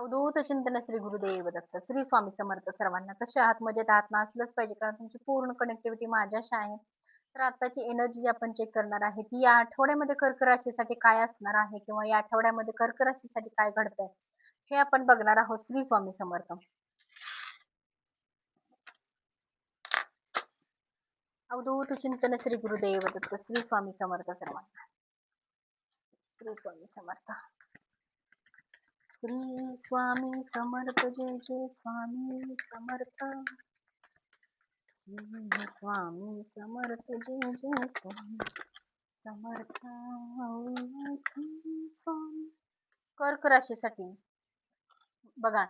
अवधूत चिंतन श्री गुरुदेव दत्त श्री स्वामी समर्थ सर्वांना कसे आहात मजेत आहात ना असलंच पाहिजे. कारण तुमची पूर्ण कनेक्टिव्हिटी माझ्याशी आहे तर आताची एनर्जी आपण चेक करणार आहे. ती या आठवड्यामध्ये कर्क राशीसाठी काय असणार आहे? किंवा या आठवड्यामध्ये कर्क राशीसाठी काय घडतंय? हे आपण बघणार आहोत श्री स्वामी समर्थ. अवधूत चिंतन श्री गुरुदेव दत्त श्री स्वामी समर्थ सर्वांना. श्री स्वामी समर्थ. श्री स्वामी समर्थ जय जय स्वामी समर्थ. श्री स्वामी समर्थ जय जय स्वामी समर्थ. स्वामी. कर्क राशीसाठी बघा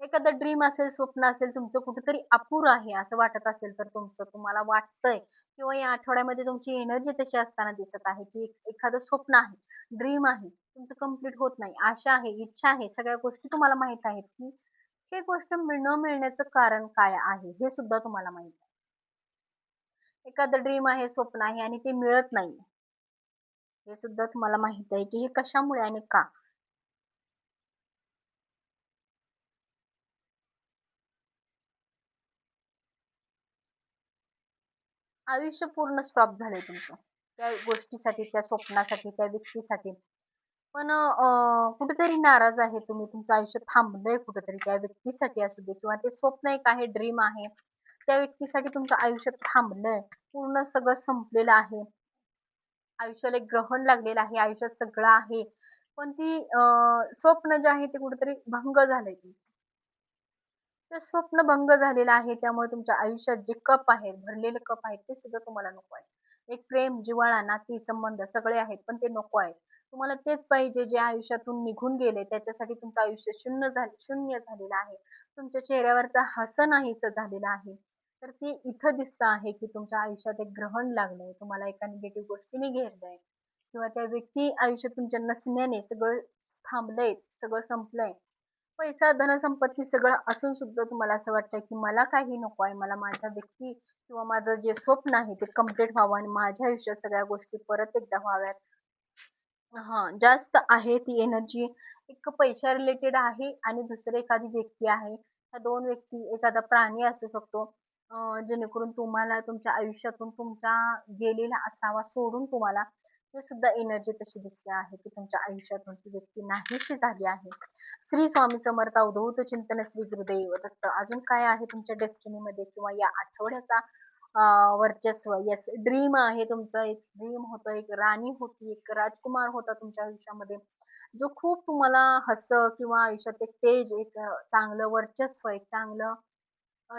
एखादं ड्रीम असेल स्वप्न असेल तुमचं कुठेतरी अपुर आहे असं वाटत असेल तर तुमचं तुम्हाला वाटतंय किंवा या आठवड्यामध्ये तुमची एनर्जी तशी असताना दिसत आहे की एखादं स्वप्न आहे ड्रीम आहे. तुमचं कंप्लीट होत नाही. आशा आहे इच्छा आहे सगळ्या गोष्टी तुम्हाला माहीत आहेत की हे गोष्ट न मिळण्याचं कारण काय आहे हे सुद्धा तुम्हाला माहीत आहे. एखादं ड्रीम आहे स्वप्न आहे आणि ते मिळत नाही. हे सुद्धा तुम्हाला माहीत आहे की हे कशामुळे आणि का? आयुष्य पूर्ण स्टॉप झालंय तुमचं. त्या गोष्टीसाठी त्या स्वप्नासाठी त्या व्यक्तीसाठी. पण कुठेतरी नाराज आहे तुम्ही. तुमचं आयुष्य थांबलंय कुठेतरी त्या व्यक्तीसाठी असू दे किंवा ते स्वप्न एक आहे ड्रीम आहे. त्या व्यक्तीसाठी तुमचं आयुष्य थांबलंय. पूर्ण सगळं संपलेलं आहे. आयुष्याला एक ग्रहण लागलेलं आहे. आयुष्यात सगळं आहे. पण ती स्वप्न जे आहे ते कुठेतरी भंग झालंय तुमचं. ते स्वप्न भंग झालेलं आहे. त्यामुळे तुमच्या आयुष्यात जे कप आहेत भरलेले कप आहेत ते सुद्धा तुम्हाला नको आहे एक प्रेम जिव्हाळा नाती संबंध सगळे आहेत पण ते नको आहेत. तुम्हाला तेच पाहिजे जे आयुष्यातून निघून गेले त्याच्यासाठी तुमचं आयुष्य शून्य झाले शून्य झालेलं आहे. तुमच्या चेहऱ्यावरचा हस नाहीच झालेला आहे. तर ते इथं दिसतं आहे की तुमच्या आयुष्यात एक ग्रहण लागलंय. तुम्हाला एका निगेटिव्ह गोष्टीने घेरलंय. किंवा त्या व्यक्ती आयुष्यात तुमच्या नसण्याने सगळं थांबलंय सगळं संपलंय. पैसा धनसंपत्ती सगळं असून सुद्धा तुम्हाला असं वाटतंय की मला काही नको आहे. मला माझा व्यक्ती किंवा माझं जे स्वप्न आहे ते कंप्लीट व्हावं आणि माझ्या आयुष्यात सगळ्या गोष्टी परत एकदा व्हाव्यात. हा जास्त आहे ती एनर्जी एक पैशा रिलेटेड आहे आणि दुसरी एखादी व्यक्ती आहे. ह्या दोन व्यक्ती एखादा प्राणी असू शकतो. जेणेकरून तुम्हाला तुमच्या आयुष्यातून तुमचा गेलेला असावा सोडून तुम्हाला ते सुद्धा एनर्जी तशी दिसते आहे की तुमच्या आयुष्यातून ती व्यक्ती नाहीशी झाली आहे. श्री स्वामी समर्थ अवधूत चिंतन श्री गुरुदेव. दत्त अजून काय आहे तुमच्या डेस्टिनी मध्ये किंवा या आठवड्याचा वर्चस्व. येस ड्रीम आहे तुमचं. एक ड्रीम होतं एक राणी होती एक राजकुमार होता तुमच्या आयुष्यामध्ये. जो खूप तुम्हाला हस किंवा आयुष्यात एक तेज एक चांगलं वर्चस्व एक चांगलं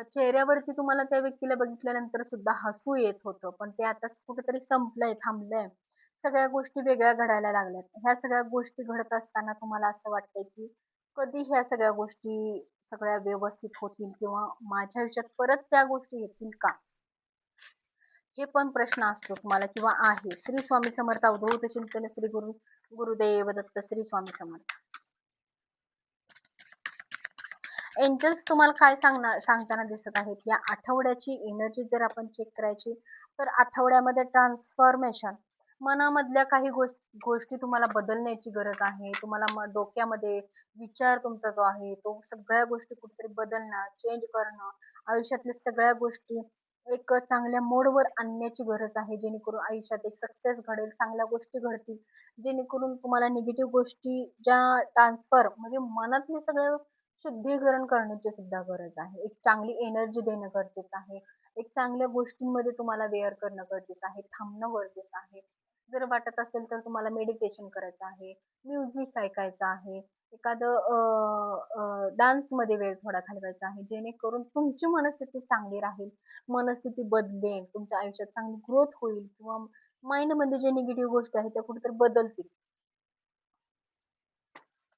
चेहऱ्यावरती तुम्हाला त्या व्यक्तीला बघितल्यानंतर सुद्धा हसू येत होतं. पण ते आता कुठेतरी संपलंय थांबलंय. सगळ्या गोष्टी वेगळ्या घडायला लागल्यात. ह्या सगळ्या गोष्टी घडत असताना तुम्हाला असं वाटतंय की कधी ह्या सगळ्या गोष्टी सगळ्या व्यवस्थित होतील किंवा माझ्या आयुष्यात परत त्या गोष्टी येतील का? हे पण प्रश्न असतो तुम्हाला किंवा आहे. श्री स्वामी समर्थ अवधूत चिंतन श्री गुरु गुरुदेव दत्त श्री स्वामी समर्थ. एंजल्स तुम्हाला काय सांगणार सांगताना दिसत आहेत? या आठवड्याची एनर्जी जर आपण चेक करायची तर आठवड्यामध्ये ट्रान्सफॉर्मेशन मनामधल्या काही गोष्टी तुम्हाला बदलण्याची गरज आहे. तुम्हाला डोक्यामध्ये विचार तुमचा जो आहे तो सगळ्या गोष्टी कुठेतरी बदलणं चेंज करणं आयुष्यातल्या सगळ्या गोष्टी एक चांगल्या मोडवर आणण्याची गरज आहे. जेणेकरून आयुष्यात एक सक्सेस घडेल चांगल्या गोष्टी घडतील. जेणेकरून तुम्हाला निगेटिव्ह गोष्टी ज्या ट्रान्सफर म्हणजे मनातले सगळं शुद्धीकरण करण्याची सुद्धा गरज आहे. एक चांगली एनर्जी देणं गरजेचं आहे. एक चांगल्या गोष्टींमध्ये तुम्हाला वेअर करणं गरजेचं आहे. थांबणं गरजेचं आहे. जर वाटत असेल तर तुम्हाला मेडिटेशन करायचं आहे. म्युझिक ऐकायचं आहे. एखादं डान्समध्ये वेळ थोडा घालवायचा आहे जेणेकरून तुमची मनस्थिती चांगली राहील मनस्थिती बदलेल तुमच्या आयुष्यात चांगली ग्रोथ होईल किंवा माइंडमध्ये जे निगेटिव्ह गोष्टी आहेत त्या कुठेतरी बदलतील.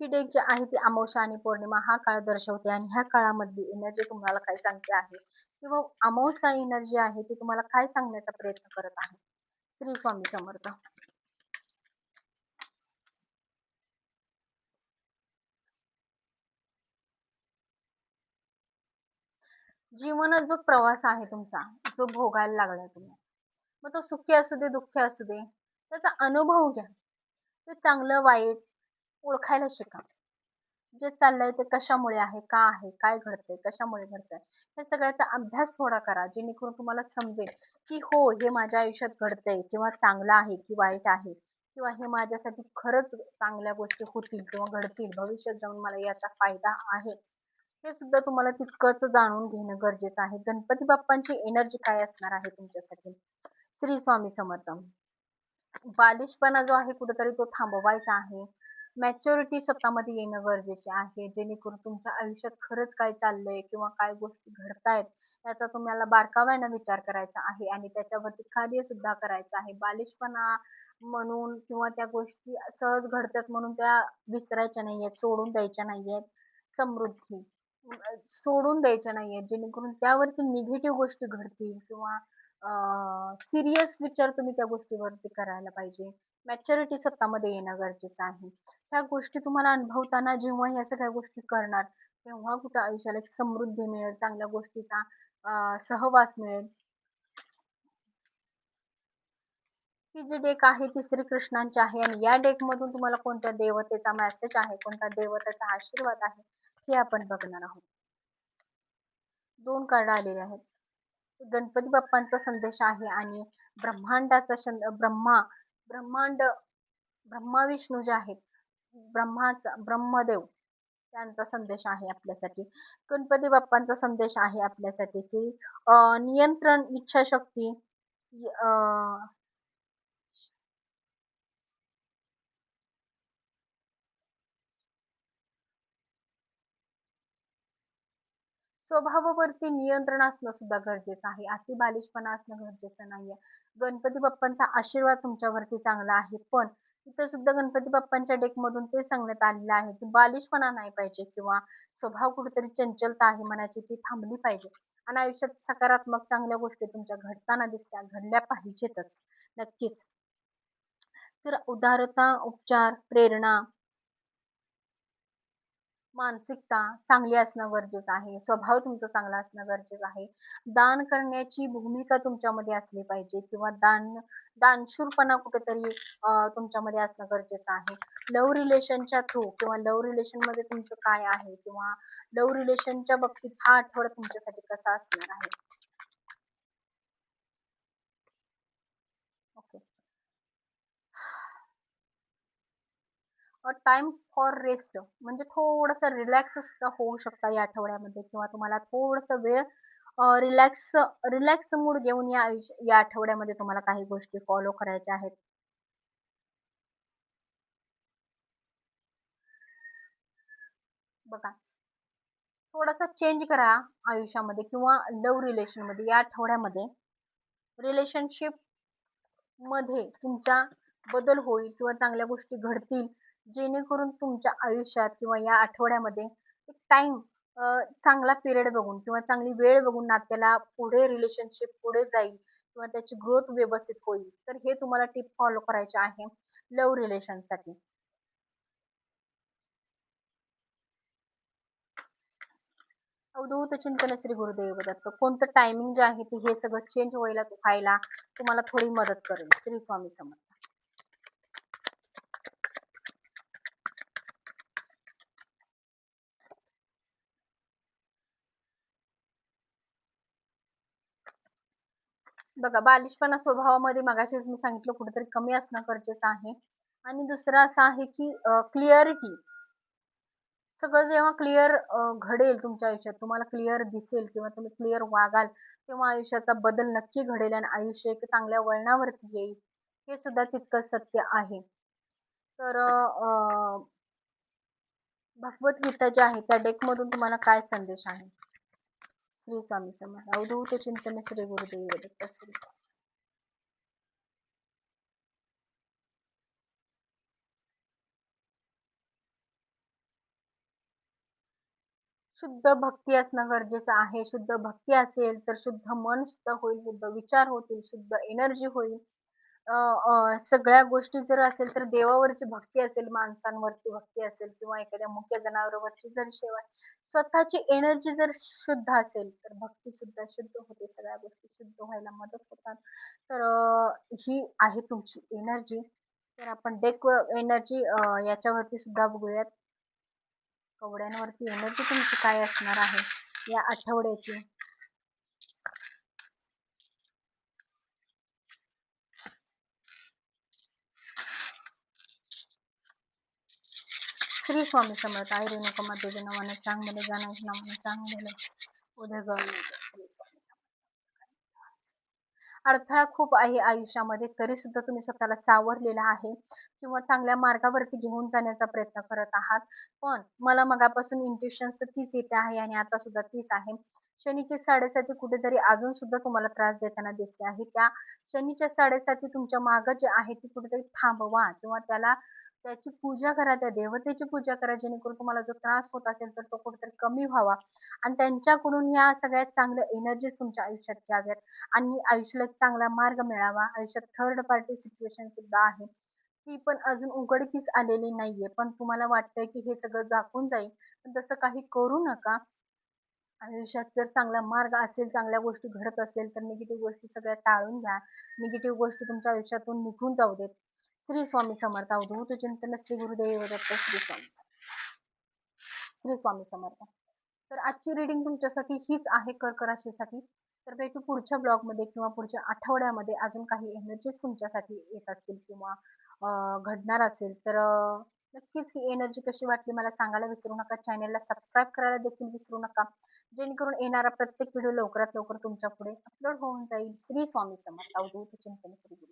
ही डेट जी आहे ती अमावस्या आणि पौर्णिमा हा काळ दर्शवते आणि ह्या काळामधली एनर्जी तुम्हाला काय सांगते आहे? किंवा अमावस्या एनर्जी आहे ती तुम्हाला काय सांगण्याचा प्रयत्न करत आहे? श्री स्वामी समर्थ. जीवनात जो प्रवास आहे तुमचा जो भोगायला लागला तुम्ही मग तो सुखी असू दे दुःखी असू दे त्याचा अनुभव घ्या. ते चांगलं वाईट ओळखायला शिका. जे चाललंय ते कशामुळे आहे का आहे काय घडतंय कशामुळे घडतंय हे सगळ्याचा अभ्यास थोडा करा जेणेकरून तुम्हाला समजेल की हो हे माझ्या आयुष्यात घडतंय किंवा चांगलं आहे की वाईट आहे किंवा हे माझ्यासाठी खरंच चांगल्या गोष्टी होतील किंवा घडतील भविष्यात जाऊन मला याचा फायदा आहे. हे सुद्धा तुम्हाला तितकंच जाणून घेणं गरजेचं आहे. गणपती बाप्पांची एनर्जी काय असणार आहे तुमच्यासाठी? श्री स्वामी समर्थ. बालिशपणा जो आहे कुठेतरी तो थांबवायचा आहे. मॅच्युरिटी स्वतःमध्ये येणं गरजेचे आहे. जेणेकरून तुमच्या आयुष्यात खरंच काय चाललंय किंवा काय गोष्टी घडतायत याचा तुम्हाला बारकाव्यानं विचार करायचा आहे आणि त्याच्यावरती कार्य सुद्धा करायचं आहे. बालिशपणा म्हणून किंवा त्या गोष्टी सहज घडतात म्हणून त्या विसरायच्या नाहीयेत सोडून द्यायच्या नाहीयेत. समृद्धी. सोडून द्यायच्या नाहीयेत जेणेकरून त्यावरती निगेटिव्ह गोष्टी घडतील किंवा सिरियस विचार तुम्ही त्या गोष्टीवरती करायला पाहिजे. मॅच्युरिटी स्वतःमध्ये येणं गरजेचं आहे. ह्या गोष्टी तुम्हाला अनुभवताना जेव्हा ह्या सगळ्या गोष्टी करणार तेव्हा कुठं आयुष्याला एक समृद्धी मिळेल चांगल्या गोष्टीचा सहवास मिळेल. ही जी डेक आहे ती श्रीकृष्णांची आहे आणि या डेक मधून तुम्हाला कोणत्या देवतेचा मेसेज आहे कोणत्या देवतेचा आशीर्वाद आहे हे आपण बघणार आहोत. दोन कार्ड आलेले आहेत. गणपती बाप्पांचा संदेश आहे आणि ब्रह्मांडाचा ब्रह्मा ब्रह्मांड ब्रह्मा विष्णू जे आहेत ब्रह्माचा ब्रह्मदेव त्यांचा संदेश आहे आपल्यासाठी. गणपती बाप्पांचा संदेश आहे आपल्यासाठी की नियंत्रण इच्छाशक्ती स्वभावावरती नियंत्रण असणं सुद्धा गरजेचं आहे. अति बालिशपणा असणं गरजेचं नाहीये. गणपती बाप्पांचा आशीर्वाद तुमच्यावरती चांगला आहे. पण इथं सुद्धा गणपती बाप्पांच्या डेक मधून ते सांगण्यात आलेलं आहे की बालिशपणा नाही पाहिजे किंवा स्वभाव कुठेतरी चंचलता आहे मनाची ती थांबली पाहिजे. आणि आयुष्यात सकारात्मक चांगल्या गोष्टी तुमच्या घडताना दिसत्या घडल्या पाहिजेतच. नक्कीच. तर उदारता उपचार प्रेरणा मानसिकता चांगली असणं गरजेचं आहे. स्वभाव तुमचा चांगला असणं गरजेचं आहे. दान करण्याची भूमिका तुमच्यामध्ये असली पाहिजे किंवा दान दानशूरपणा कुठेतरी तुमच्यामध्ये असणं गरजेचं आहे. लव्ह रिलेशनच्या थ्रू किंवा लव्ह रिलेशनमध्ये तुमचं काय आहे? किंवा लव्ह रिलेशनच्या बाबतीत हा आठवडा तुमच्यासाठी कसा असणार आहे? टाइम फॉर रेस्ट म्हणजे थोडस रिलॅक्स सुद्धा होऊ शकता या आठवड्यामध्ये किंवा तुम्हाला थोडस वेळ रिलॅक्स रिलॅक्स मूड घेऊन या या आठवड्यामध्ये तुम्हाला काही गोष्टी फॉलो करायच्या आहेत. बघा थोडासा चेंज करा आयुष्यामध्ये किंवा लव्ह रिलेशनमध्ये या आठवड्यामध्ये. रिलेशनशिपमध्ये तुमचा बदल होईल किंवा चांगल्या गोष्टी घडतील. जेणेकरून तुमच्या आयुष्यात किंवा या आठवड्यामध्ये एक टाइम चांगला पिरियड बघून किंवा चांगली वेळ बघून नात्याला पुढे रिलेशनशिप पुढे जाईल किंवा त्याची ग्रोथ व्यवस्थित होईल तर हे तुम्हाला टिप फॉलो करायचे आहे लव्ह रिलेशनसाठी. अवधूत चिंतन श्री गुरुदेव दत्त. कोणतं टायमिंग जे आहे ते हे सगळं चेंज व्हायला व्हायला तुम्हाला थोडी मदत करेल. श्री स्वामी समर्थ. बघा बालिशपणा स्वभावामध्ये मगाशीच मी सांगितलं कुठेतरी कमी असणं गरजेचं आहे. आणि दुसरं असं आहे की क्लिअरिटी सगळं जेव्हा क्लिअर घडेल तुमच्या आयुष्यात तुम्हाला क्लिअर दिसेल किंवा तुम्ही क्लिअर वागाल तेव्हा आयुष्याचा बदल नक्की घडेल आणि आयुष्य एक चांगल्या वळणावरती येईल. हे सुद्धा तितकं सत्य आहे. तर भगवद्गीता जे आहे त्या डेक मधून तुम्हाला काय संदेश आहे? श्री स्वामी समर्थ अवधूत चिंतन श्री गुरुदेव दत्त श्री स्वामी शुद्ध भक्ती असणं गरजेचं आहे. शुद्ध भक्ती असेल तर शुद्ध मन शुद्ध होईल शुद्ध विचार होतील शुद्ध एनर्जी होईल. सगळ्या गोष्टी जर असेल तर देवावरची भक्ती असेल माणसांवरची भक्ती असेल किंवा एखाद्या मुख्य जनावरांवरची जर सेवा स्वतःची एनर्जी जर शुद्ध असेल तर भक्ती सुद्धा शुद्ध होते सगळ्या गोष्टी शुद्ध व्हायला मदत होतात. तर ही आहे तुमची एनर्जी. तर आपण डेक एनर्जी याच्यावरती सुद्धा बघूयात. कवड्यांवरती एनर्जी तुमची काय असणार आहे या आठवड्याची. श्री स्वामी समर्थ आई रेणुका मातेच्या नावाने चांगले जाण्याच्या नावाने चांगले. उद्या अडथळा खूप आहे आयुष्यामध्ये. तरी सुद्धा तुम्ही स्वतःला सावरलेला आहे किंवा चांगल्या मार्गावरती घेऊन जाण्याचा प्रयत्न करत आहात. पण मला मगापासून इंट्युशन तीच येते आहे आणि आता सुद्धा तीच आहे. शनीची साडेसाती कुठेतरी अजून सुद्धा तुम्हाला त्रास देताना दिसते आहे. त्या शनीच्या साडेसाती तुमच्या मागं जे आहे ती कुठेतरी थांबवा किंवा त्याला त्याची पूजा करा त्या देवतेची पूजा करा जेणेकरून तुम्हाला जो त्रास होत असेल तर तो कुठेतरी कमी व्हावा. आणि त्यांच्याकडून या सगळ्यात चांगल्या एनर्जीज तुमच्या आयुष्यात याव्यात आणि आयुष्याला एक चांगला मार्ग मिळावा. आयुष्यात थर्ड पार्टी सिच्युएशन सुद्धा आहे. ती पण अजून उघडकीस आलेली नाहीये. पण तुम्हाला वाटतंय की हे सगळं झाकून जाईल. पण तसं काही करू नका. आयुष्यात जर चांगला मार्ग असेल चांगल्या गोष्टी घडत असेल तर निगेटिव्ह गोष्टी सगळ्या टाळून घ्या. निगेटिव्ह गोष्टी तुमच्या आयुष्यातून निघून जाऊ देत. श्री स्वामी समर्थ अवधूत चिंतन श्री गुरुदेव दत्त श्री स्वामी श्री स्वामी समर्थ. तर आजची रिडिंग तुमच्यासाठी हीच आहे कर्क राशीसाठी तर भेटू पुढच्या ब्लॉगमध्ये किंवा पुढच्या आठवड्यामध्ये अजून काही एनर्जीज तुमच्यासाठी येत असतील किंवा घडणार असेल तर नक्कीच ही एनर्जी कशी वाटली मला सांगायला विसरू नका. चॅनेलला सबस्क्राईब करायला देखील विसरू नका. जेणेकरून येणारा प्रत्येक व्हिडिओ लवकरात लवकर तुमच्यापुढे अपलोड होऊन जाईल. श्री स्वामी समर्थ अवधूत चिंतन श्री गुरु